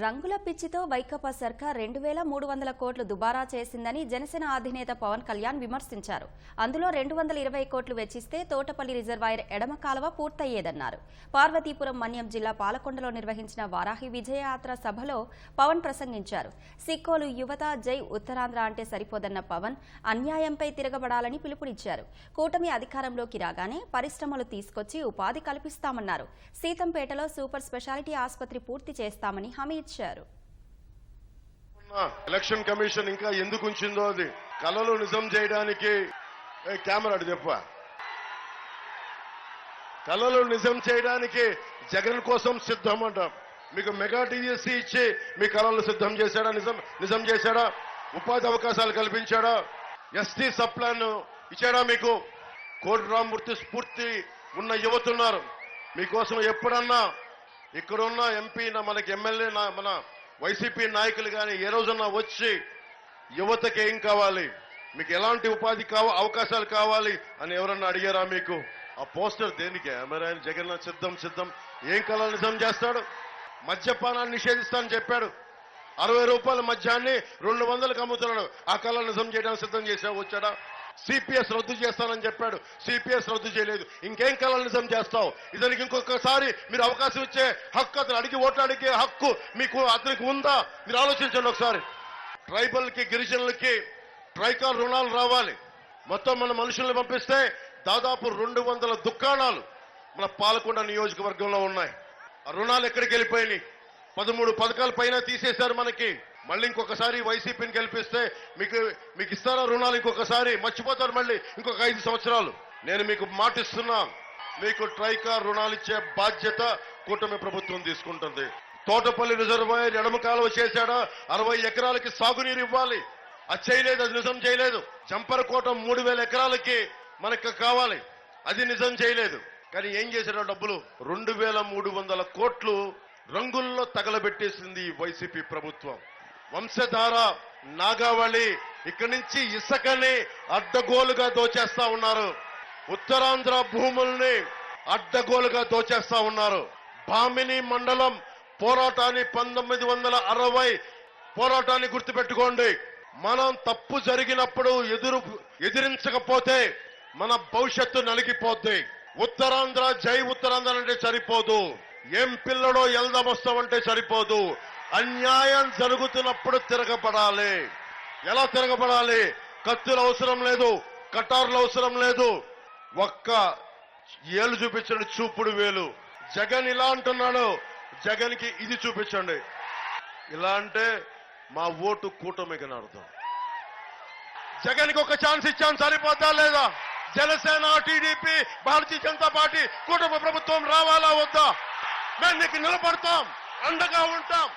రంగుల పిచ్చితో వైకాపా సర్కార్ రెండు వేల మూడు వందల కోట్లు దుబారా చేసిందని జనసేన అధినేత పవన్ కళ్యాణ్ విమర్శించారు. అందులో రెండు వందల ఇరవై కోట్లు వెచ్చిస్తే తోటపల్లి రిజర్వాయర్ ఎడమ కాలువ పూర్తయ్యేదన్నారు. పార్వతీపురం మన్యం జిల్లా పాలకొండలో నిర్వహించిన వారాహి విజయయాత్ర సభలో పవన్ ప్రసంగించారు. సిక్కోలు యువత జై ఉత్తరాంధ్ర అంటే సరిపోదన్న పవన్ అన్యాయంపై తిరగబడాలని పిలుపునిచ్చారు. కూటమి అధికారంలోకి రాగానే పరిశ్రమలు తీసుకొచ్చి ఉపాధి కల్పిస్తామన్నారు. సీతంపేటలో సూపర్ స్పెషాలిటీ ఆసుపత్రి పూర్తి చేస్తామని హామీ ఇచ్చారు. ఎలక్షన్ కమిషన్ ఇంకా ఎందుకు ఉంచిందో అది? కళలు నిజం చేయడానికి కెమెరా చెప్ప. కళలు నిజం చేయడానికి జగన్ కోసం సిద్ధం అంట మీకు మెగా టీఎస్సీ ఇచ్చి మీ కళలు సిద్ధం చేశాడా? నిజం నిజం చేశాడా? ఉపాధి అవకాశాలు కల్పించాడా? ఎస్టీ సప్లాన్ ఇచ్చాడా మీకు? కోటి రామ్మూర్తి స్ఫూర్తి ఉన్న యువతున్నారు. మీకోసం ఎప్పుడన్నా ఇక్కడున్న ఎంపీ మనకి ఎమ్మెల్యే మన వైసీపీ నాయకులు కానీ ఏ రోజున్నా వచ్చి యువతకి ఏం కావాలి? మీకు ఎలాంటి ఉపాధి కావ అవకాశాలు కావాలి అని ఎవరన్నా అడిగారా మీకు? ఆ పోస్టర్ దేనికి? మరి జగన్ సిద్ధం సిద్ధం. ఏం కళ నిజం చేస్తాడు? మద్యపానాన్ని నిషేధిస్తానని చెప్పాడు. అరవై రూపాయల మధ్యాన్ని రెండు వందలకు అమ్ముతున్నాడు. ఆ కళ నిజం చేయడానికి సిద్ధం చేసా వచ్చాడా? సిపిఎస్ రద్దు చేస్తానని చెప్పాడు. సిపిఎస్ రద్దు చేయలేదు. ఇంకేం కళ నిజం చేస్తావు? ఇతనికి ఇంకొకసారి మీరు అవకాశం ఇచ్చే హక్కు అతను అడిగి ఓట్లు అడిగే హక్కు మీకు అతనికి ఉందా? మీరు ఆలోచించండి ఒకసారి. ట్రైబల్కి గిరిజనులకి ట్రైకాల్ రుణాలు రావాలి. మొత్తం మన మనుషుల్ని పంపిస్తే దాదాపు రెండు వందల దుకాణాలు మన పాలకొండ నియోజకవర్గంలో ఉన్నాయి. ఆ రుణాలు ఎక్కడికి వెళ్ళిపోయినాయి? పదమూడు పథకాల పైన తీసేశారు మనకి. మళ్ళీ ఇంకొకసారి వైసీపీని గెలిపిస్తే మీకు మీకు ఇస్తారా రుణాలు ఇంకొకసారి? మర్చిపోతారు మళ్ళీ ఇంకొక ఐదు సంవత్సరాలు. నేను మీకు మాటిస్తున్నా మీకు ట్రైకార్ రుణాలు ఇచ్చే బాధ్యత కూటమి ప్రభుత్వం తీసుకుంటుంది. తోటపల్లి రిజర్వాయర్ ఎడమ కాలువ చేశాడా? అరవై ఎకరాలకి సాగునీరు ఇవ్వాలి. అది చేయలేదు అది నిజం చేయలేదు. జంపరకోట మూడు వేల ఎకరాలకి మనకు కావాలి. అది నిజం చేయలేదు. కానీ ఏం చేశాడో డబ్బులు? రెండు వేల మూడు వందల కోట్లు రంగుల్లో తగలబెట్టేసింది ఈ వైసీపీ ప్రభుత్వం. వంశధార నాగావళి ఇక్కడి నుంచి ఇసుకని అడ్డగోలుగా దోచేస్తా ఉన్నారు. ఉత్తరాంధ్ర భూముల్ని అడ్డగోలుగా దోచేస్తా ఉన్నారు. భామిని మండలం పోరాటాన్ని పంతొమ్మిది వందల అరవై పోరాటాన్ని గుర్తుపెట్టుకోండి. మనం తప్పు జరిగినప్పుడు ఎదురు ఎదిరించకపోతే మన భవిష్యత్తు నలిగిపోద్ది. ఉత్తరాంధ్ర జై ఉత్తరాంధ్ర అంటే సరిపోదు. ఏం పిల్లడో ఎల్దామొస్తామంటే సరిపోదు. అన్యాయం జరుగుతున్నప్పుడు తిరగబడాలి. ఎలా తిరగబడాలి? కత్తులు అవసరం లేదు కటార్లు అవసరం లేదు. ఒక్క ఏలు చూపించండి చూపుడు వేలు. జగన్ ఇలా అంటున్నాడు. జగన్కి ఇది చూపించండి. ఇలా అంటే మా ఓటు కూటమికి అని అర్థం. జగన్కి ఒక ఛాన్స్ ఇచ్చాను సరిపోతా లేదా? జనసేన టీడీపీ భారతీయ జనతా పార్టీ కూటమి ప్రభుత్వం రావాలా వద్దా? మేము నీకు నిలబడతాం. అండగా ఉంటాం.